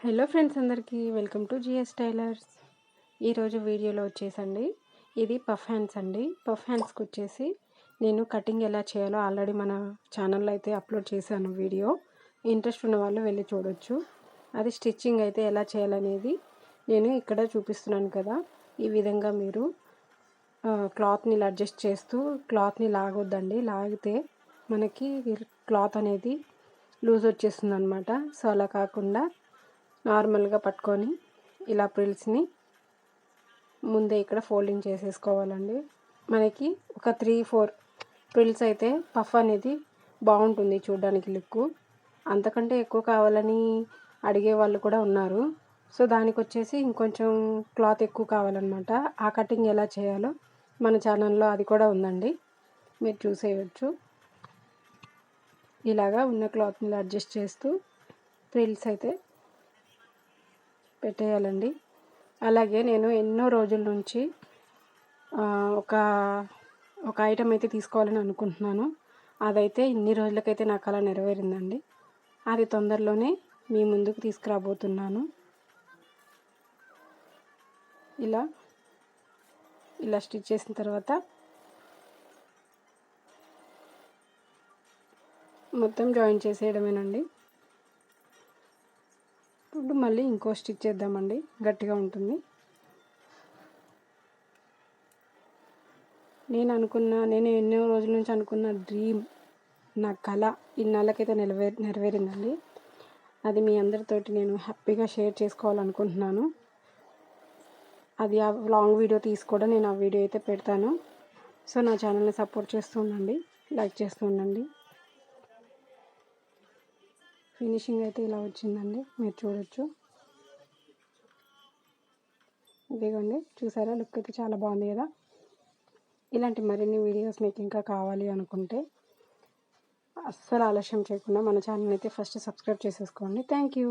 Hello friends అందరికీ welcome to GS tailors. ఈరోజు వీడియోలో వచ్చేసండి. ఇది పఫ్ హ్యాండ్స్ అండి. పఫ్ హ్యాండ్స్కి వచ్చేసి నేను కటింగ్ ఎలా చేయాలో ఆల్రెడీ మన ఛానల్లో అయితే అప్లోడ్ చేశాను వీడియో. ఇంట్రెస్ట్ ఉన్న వాళ్ళు వెళ్ళి చూడొచ్చు. అది స్టిచ్చింగ్ అయితే ఎలా చేయాలనేది నేను ఇక్కడ చూపిస్తున్నాను కదా. ఈ విధంగా మీరు క్లాత్ని ఇలా అడ్జస్ట్ చేస్తూ క్లాత్ని లాగొద్దండి. లాగితే మనకి క్లాత్ అనేది లూజ్ వచ్చేస్తుంది అనమాట సో అలా కాకుండా నార్మల్గా పట్టుకొని ఇలా ప్రిల్స్ని ముందే ఇక్కడ ఫోల్డింగ్ చేసేసుకోవాలండి. మనకి ఒక త్రీ ఫోర్ ప్రిల్స్ అయితే పఫ్ అనేది బాగుంటుంది చూడడానికి లుక్ అంతకంటే ఎక్కువ కావాలని అడిగే వాళ్ళు కూడా ఉన్నారు. సో దానికి వచ్చేసి ఇంకొంచెం క్లాత్ ఎక్కువ కావాలన్నమాట. ఆ కటింగ్ ఎలా చేయాలో మన ఛానల్లో అది కూడా ఉందండి. మీరు చూసేయచ్చు. ఇలాగా ఉన్న క్లాత్ని అడ్జస్ట్ చేస్తూ ప్రిల్స్ అయితే పెట్టేయాలండి. అలాగే నేను ఎన్నో రోజుల నుంచి ఒక ఒక ఐటెం అయితే తీసుకోవాలని అనుకుంటున్నాను. అదైతే ఇన్ని రోజులకైతే నాకు అలా నెరవేరిందండి. అది తొందరలోనే మీ ముందుకు తీసుకురాబోతున్నాను. ఇలా ఇలా స్టిచ్ చేసిన తర్వాత మొత్తం జాయిన్ చేసేయడమేనండి. ఇప్పుడు మళ్ళీ ఇంకో స్టిచ్ చేద్దామండి. గట్టిగా ఉంటుంది. నేను అనుకున్న నేను ఎన్నో రోజుల నుంచి అనుకున్న డ్రీమ్ నా కళ ఇన్నాళ్ళకైతే నెరవేర్ నెరవేరిందండి. అది మీ అందరితోటి నేను హ్యాపీగా షేర్ చేసుకోవాలనుకుంటున్నాను. అది ఆ లాంగ్ వీడియో తీసుకోవడం నేను ఆ వీడియో అయితే పెడతాను. సో నా ఛానల్ని సపోర్ట్ చేస్తూ ఉండండి. లైక్ చేస్తూ ఉండండి. ఫినిషింగ్ అయితే ఇలా వచ్చిందండి. మీరు చూడొచ్చు. ఇదిగోండి చూసారా? లుక్ అయితే చాలా బాగుంది కదా? ఇలాంటి మరిన్ని వీడియోస్ మీకు ఇంకా కావాలి అనుకుంటే అస్సలు ఆలస్యం చేయకుండా మన ఛానల్ అయితే ఫస్ట్ సబ్స్క్రైబ్ చేసేసుకోండి. Thank you.